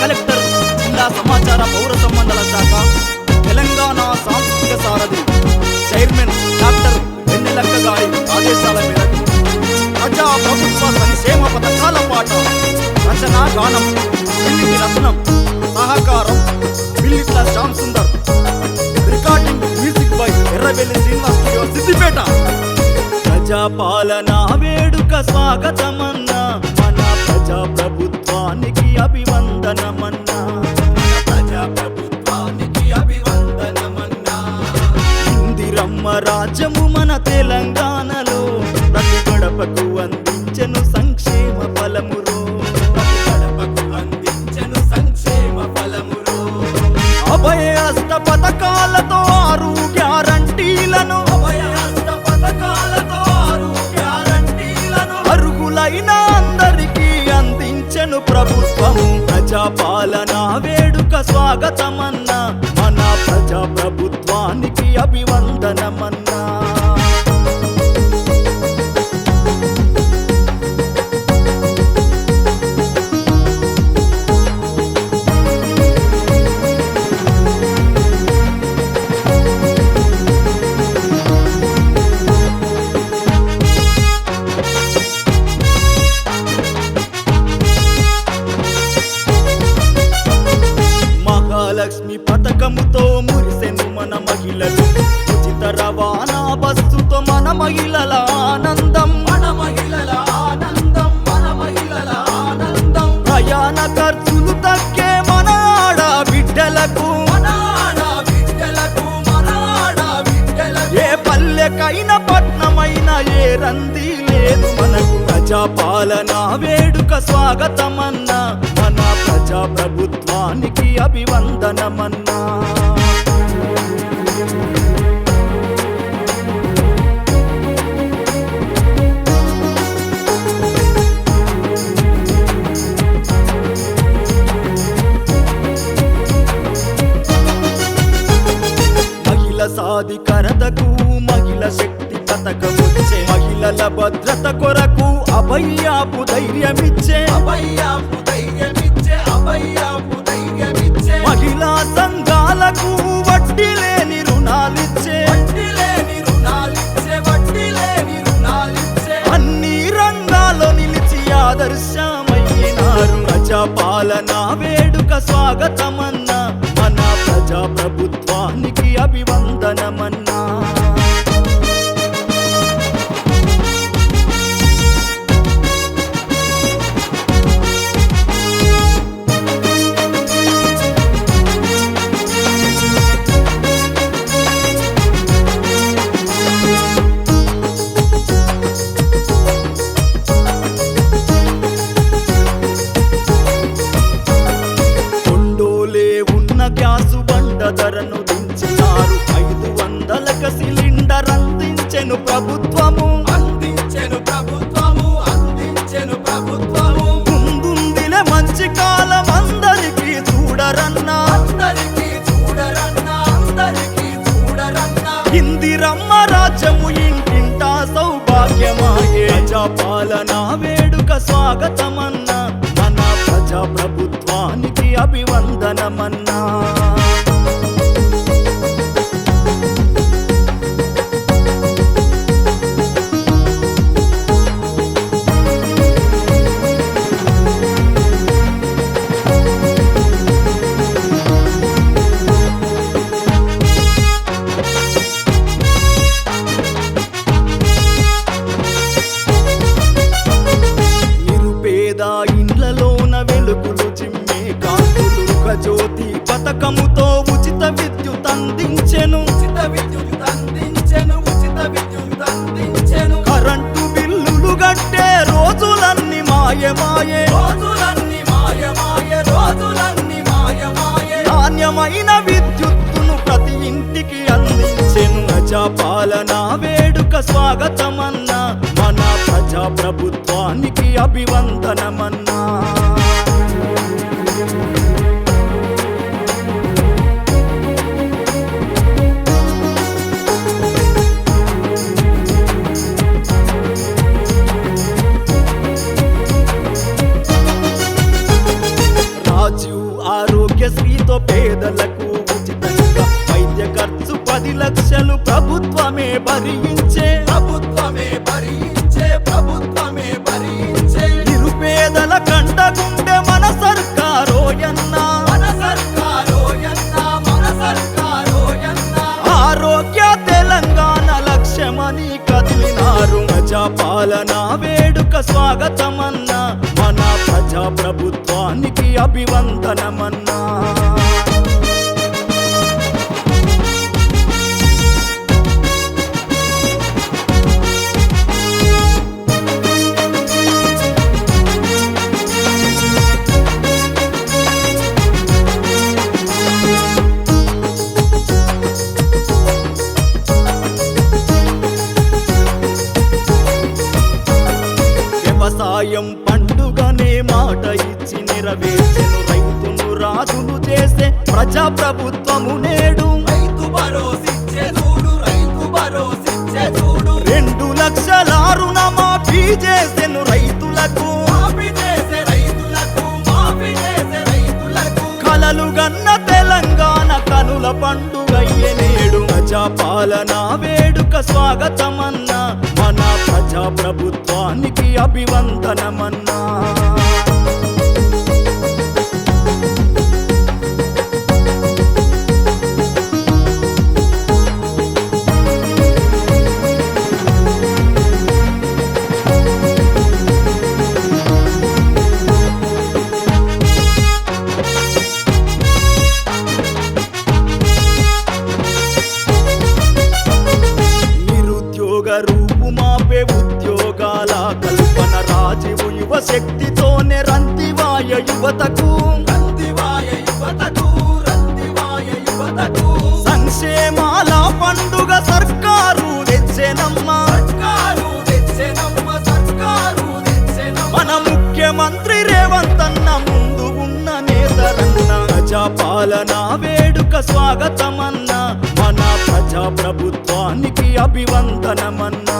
Collector జిల్లా సమాచార పౌర సంబంధాల శాఖ తెలంగాణ సాంస్కృతిక సారథి చైర్మన్ డాక్టర్ వెన్నెలక్క గారి ఆదేశాల మేరకు ప్రజా ప్రభుత్వ సంక్షేమ పథకాల పాట రచన గానం పిల్లిటి రత్నం సహకారం Billitla Shyam Sundar recording music by Erravelli Srinivas studio Siddipet. ప్రజాపాలన వేడుక స్వాగతమన్నా మన ప్రజా ప్రభు అభివందనమన్నా. మన అభివందనమన్నా. ఇందిరమ్మ రాజ్యము మన తెలంగాణ. ప్రజాపాలన వేడుక స్వాగతమన్న మన ప్రజా ప్రభుత్వానికి అభివందనమన్నా బిడ్డలకు ఏ పల్లెకైన పట్నమైన ఏ రంది లేదు మనకు. ప్రజాపాలన వేడుక స్వాగతమన్నా మన ప్రజా ప్రభుత్వానికి అభివందనమన్నా. మహిళ శక్తి పథకముచ్చే మహిళల భద్రత కొరకు అభయ్యాపు ధైర్యమిచ్చే. అభయ్యాపు ధైర్యమిచ్చే అభయ్యాపు ధైర్యమిచ్చే. మహిళా సంఘాలకు వడ్డీ లేని రుణాలిచ్చే. వడ్డీ లేని రుణాలిచ్చే వడ్డీ లేని రుణాలిచ్చే. అన్ని రంగాల్లో నిలిచి ఆదర్శమయ్యినారు ప్రజాపాలన వేడుక స్వాగతమన్నా మన ప్రజా ప్రభుత్వానికి అభివందనమన్నా గ్యాసు బండ ధరను దించినారు ఐదు వందలక సిలిండర్ అందించెను ప్రభుత్వము. అందించెను ప్రభుత్వము అందించెను ప్రభుత్వము. ముందుందిలే మంచి కాలం అందరికీ చూడరన్నా. అందరికీ చూడరన్నా అందరికీ చూడరన్నా. ఇందిరమ్మ రాజ్యము ఇంటింటా సౌభాగ్యమాయే. ప్రజాపాలన వేడుక స్వాగతమన్నా. మన ప్రజా ప్రభుత్వానికి అభివందనమన్నా. ఇండ్లలోన వెలుగులు చిమ్మే కాంతులు జ్యోతి పథకముతో ఉచిత విద్యుత్ అందించెను. ఉచిత విద్యుత్ అందించెను ఉచిత విద్యుత్ అందించెను. కరెంటు బిల్లులు గట్టే రోజులన్నీ మాయమాయే రోజులన్నీ మాయమాయే రోజులన్నీ మాయమాయే నాణ్యమైన విద్యుత్తును ప్రతి ఇంటికి అందించెను. ప్రజాపాలన వేడుక స్వాగతమన్నా అభివందనమన్నా. ప్రభుత్వానికి అభివందనమన్నా. పాలన వేడుక స్వాగతమన్నా మన ప్రజా ప్రభుత్వానికి అభివందనమన్నా. పాలన వేడుక స్వాగతమన్నా మన ప్రజా ప్రభుత్వానికి అభివందనమన్నా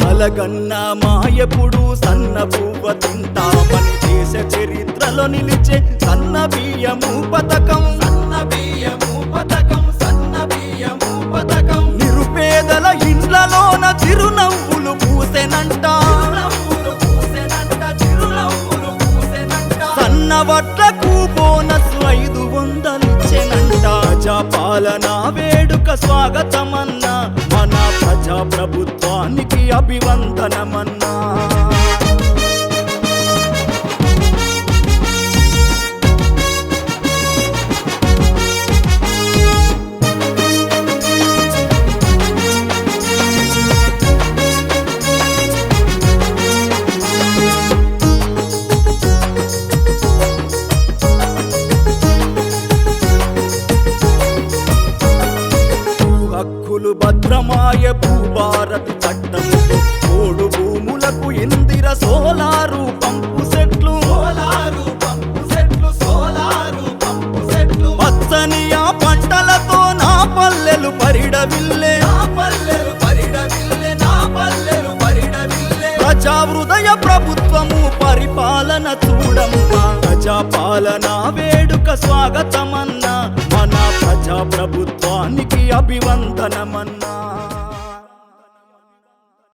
కలగన్న మాయపుడు సన్న పువ్వ తింటామని దేశ చరిత్రలో నిలిచే సన్న బియ్యము పథకం. సన్న బియ్యము పథకం సన్న బియ్యము పథకం. నిరుపేదల ఇండ్లలోన చిరునవ్వులు పూసెనంట. సన్న వడ్లకు బోనస్ ఐదు వందలిచ్చెనంట. ప్రజా పాలన వేడుక స్వాగతమన్నా. మన ప్రజా ప్రభుత్వానికి అభివందనమన్నా. హక్కులు భద్రమాయ భూభారతి చట్టంతో కోడు భూములకు ఇందిర సోలారు పంపు సెట్లు. సోలారు పంపు సెట్లు సోలారు పంపు సెట్లు. పచ్చని ఆ పంటలతో నా పల్లెలు పరిడవిల్లే. నా పల్లెలు పరిడవిల్లె నా పల్లెలు పరిడవిల్లె. ప్రజా హృదయ ప్రభుత్వము పరిపాలన చూడమ్మా. ప్రజా పాలన వేడుక స్వాగతమన్నా. మన అభివందనమన్నా.